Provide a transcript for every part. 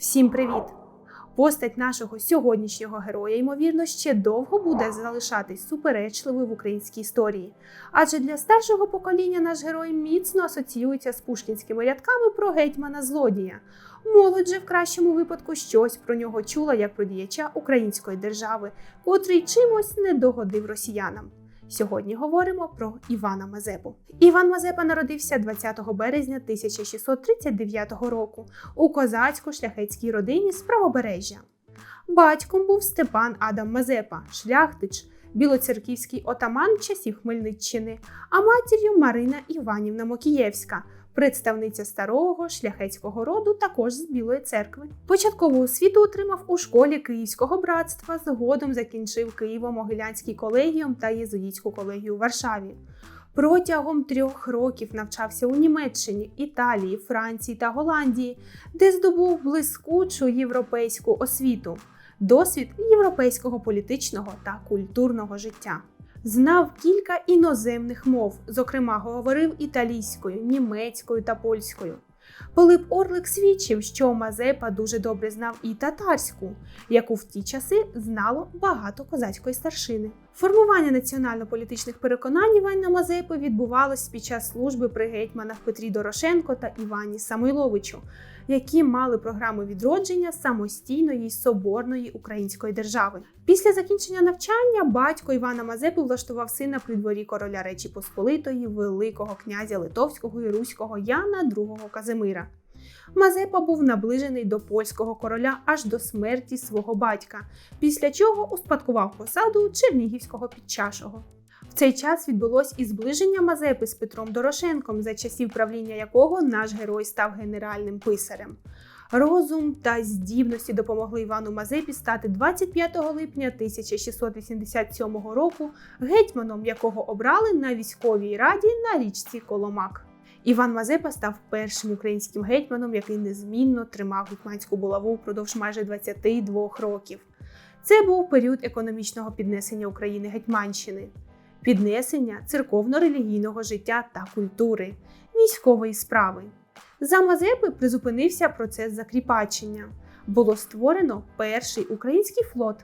Всім привіт! Постать нашого сьогоднішнього героя, ймовірно, ще довго буде залишатись суперечливою в українській історії. Адже для старшого покоління наш герой міцно асоціюється з пушкінськими рядками про гетьмана злодія. Молодь же в кращому випадку щось про нього чула як про діяча української держави, котрий чимось не догодив росіянам. Сьогодні говоримо про Івана Мазепу. Іван Мазепа народився 20 березня 1639 року у козацько-шляхетській родині з правобережжя. Батьком був Степан Адам Мазепа, шляхтич, білоцерківський отаман часів Хмельниччини, а матір'ю Марина Іванівна Мокієвська, представниця старого шляхетського роду, також з Білої церкви. Початкову освіту отримав у школі Київського братства, згодом закінчив Києво-Могилянський колегіум та Єзуїтську колегію у Варшаві. Протягом трьох років навчався у Німеччині, Італії, Франції та Голландії, де здобув блискучу європейську освіту, досвід європейського політичного та культурного життя. Знав кілька іноземних мов, зокрема, говорив італійською, німецькою та польською. Пилип Орлик свідчив, що Мазепа дуже добре знав і татарську, яку в ті часи знало багато козацької старшини. Формування національно-політичних переконань Івана Мазепи відбувалось під час служби при гетьманах Петрі Дорошенко та Івані Самойловичу, які мали програму відродження самостійної соборної української держави. Після закінчення навчання батько Івана Мазепи влаштував сина при дворі короля Речі Посполитої, Великого князя Литовського і Руського Яна II Казимира. Мазепа був наближений до польського короля аж до смерті свого батька, після чого успадкував посаду Чернігівського підчашого. В цей час відбулось і зближення Мазепи з Петром Дорошенком, за часів правління якого наш герой став генеральним писарем. Розум та здібності допомогли Івану Мазепі стати 25 липня 1687 року гетьманом, якого обрали на військовій раді на річці Коломак. Іван Мазепа став першим українським гетьманом, який незмінно тримав гетьманську булаву впродовж майже 22 років. Це був період економічного піднесення України Гетьманщини, піднесення церковно-релігійного життя та культури, військової справи. За Мазепи призупинився процес закріпачення. Було створено перший український флот.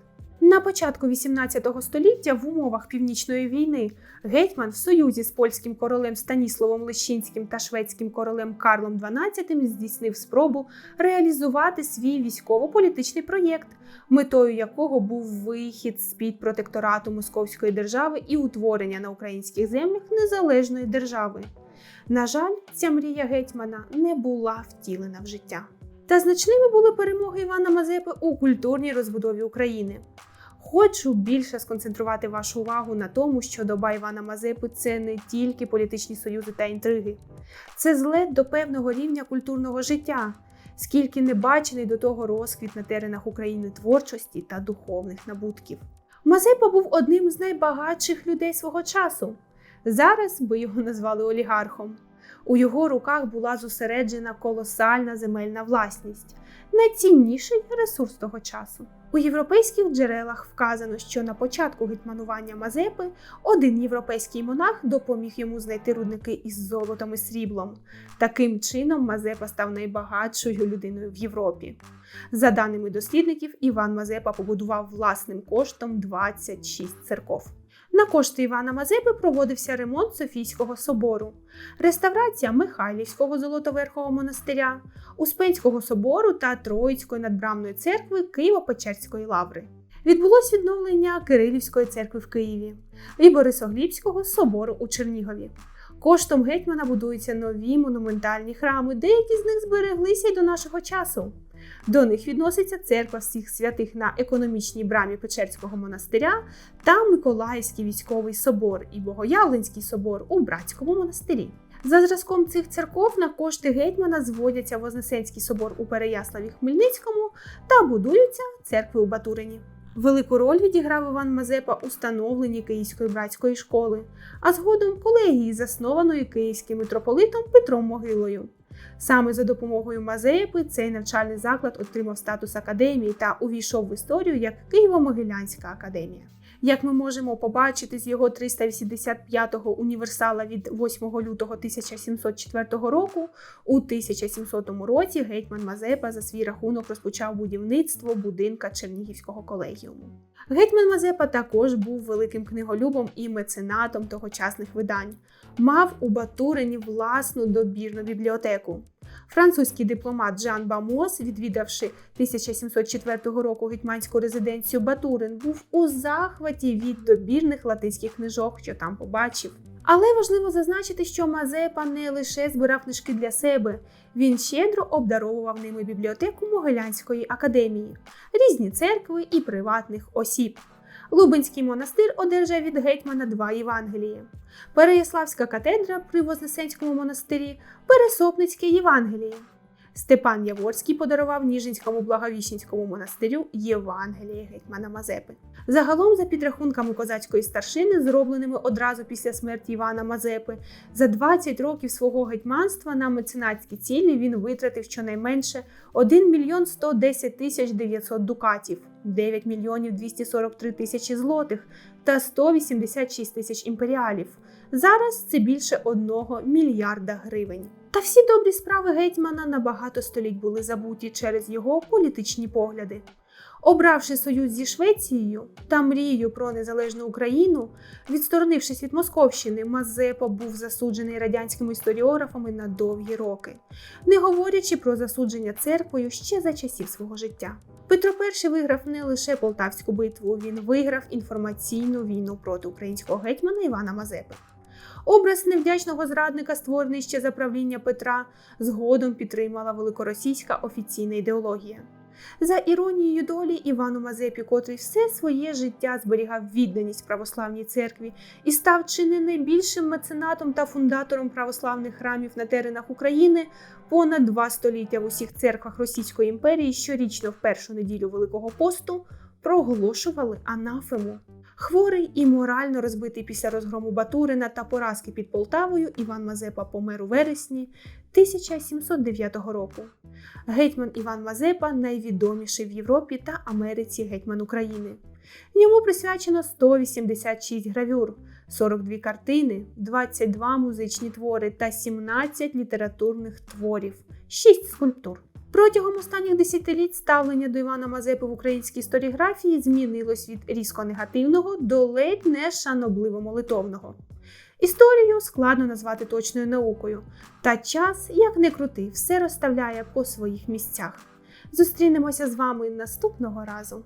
На початку XVIII століття в умовах північної війни гетьман в союзі з польським королем Станіславом Лещинським та шведським королем Карлом XII здійснив спробу реалізувати свій військово-політичний проєкт, метою якого був вихід з під протекторату Московської держави і утворення на українських землях незалежної держави. На жаль, ця мрія гетьмана не була втілена в життя. Та значними були перемоги Івана Мазепи у культурній розбудові України. Хочу більше сконцентрувати вашу увагу на тому, що доба Івана Мазепи це не тільки політичні союзи та інтриги, це злет до певного рівня культурного життя, скільки не бачений до того розквіт на теренах України творчості та духовних набутків. Мазепа був одним з найбагатших людей свого часу. Зараз би його назвали олігархом. У його руках була зосереджена колосальна земельна власність, найцінніший ресурс того часу. У європейських джерелах вказано, що на початку гетьманування Мазепи один європейський монах допоміг йому знайти рудники із золотом і сріблом. Таким чином, Мазепа став найбагатшою людиною в Європі. За даними дослідників, Іван Мазепа побудував власним коштом 26 церков. На кошти Івана Мазепи проводився ремонт Софійського собору, реставрація Михайлівського золотоверхового монастиря, Успенського собору та Троїцької надбрамної церкви Києво-Печерської лаври. Відбулось відновлення Кирилівської церкви в Києві і Борисоглібського собору у Чернігові. Коштом гетьмана будуються нові монументальні храми, деякі з них збереглися й до нашого часу. До них відноситься церква всіх святих на економічній брамі Печерського монастиря та Миколаївський військовий собор і Богоявленський собор у братському монастирі. За зразком цих церков на кошти гетьмана зводяться Вознесенський собор у Переяславі Хмельницькому та будуються церкви у Батурині. Велику роль відіграв Іван Мазепа у становленні Київської братської школи, а згодом колегії, заснованої київським митрополитом Петром Могилою. Саме за допомогою Мазепи цей навчальний заклад отримав статус академії та увійшов в історію як Києво-Могилянська академія. Як ми можемо побачити з його 385-го універсала від 8 лютого 1704 року, у 1700 році гетьман Мазепа за свій рахунок розпочав будівництво будинка Чернігівського колегіуму. Гетьман Мазепа також був великим книголюбом і меценатом тогочасних видань. Мав у Батурині власну добірну бібліотеку. Французький дипломат Жан Бамос, відвідавши 1704 року гетьманську резиденцію Батурин, був у захваті від добірних латинських книжок, що там побачив. Але важливо зазначити, що Мазепа не лише збирав книжки для себе, він щедро обдаровував ними бібліотеку Могилянської академії, різні церкви і приватних осіб. Лубенський монастир одержав від гетьмана два Євангелії. Переяславська катедра при Вознесенському монастирі, Пересопницьке Євангеліє. Степан Яворський подарував Ніжинському Благовіщенському монастирю Євангеліє гетьмана Мазепи. Загалом, за підрахунками козацької старшини, зробленими одразу після смерті Івана Мазепи, за 20 років свого гетьманства на меценатські цілі він витратив щонайменше 1 мільйон 110 тисяч 900 дукатів, 9 мільйонів 243 тисячі злотих та 186 тисяч імперіалів. Зараз це більше 1 мільярда гривень. Та всі добрі справи гетьмана на багато століть були забуті через його політичні погляди. Обравши союз зі Швецією та мрією про незалежну Україну, відсторонившись від Московщини, Мазепа був засуджений радянськими історіографами на довгі роки, не говорячи про засудження церквою ще за часів свого життя. Петро І виграв не лише Полтавську битву, він виграв інформаційну війну проти українського гетьмана Івана Мазепи. Образ невдячного зрадника, створений ще за правління Петра, згодом підтримала великоросійська офіційна ідеологія. За іронією долі Івану Мазепі, котрий все своє життя зберігав відданість православній церкві і став чи не найбільшим меценатом та фундатором православних храмів на теренах України, понад два століття в усіх церквах Російської імперії щорічно в першу неділю Великого посту проголошували анафему. Хворий і морально розбитий після розгрому Батурина та поразки під Полтавою, Іван Мазепа помер у вересні 1709 року. Гетьман Іван Мазепа найвідоміший в Європі та Америці гетьман України. Йому присвячено 186 гравюр, 42 картини, 22 музичні твори та 17 літературних творів, 6 скульптур. Протягом останніх десятиліть ставлення до Івана Мазепи в українській історіографії змінилось від різко негативного до ледь не шанобливо молитовного. Історію складно назвати точною наукою, та час, як не крути, все розставляє по своїх місцях. Зустрінемося з вами наступного разу.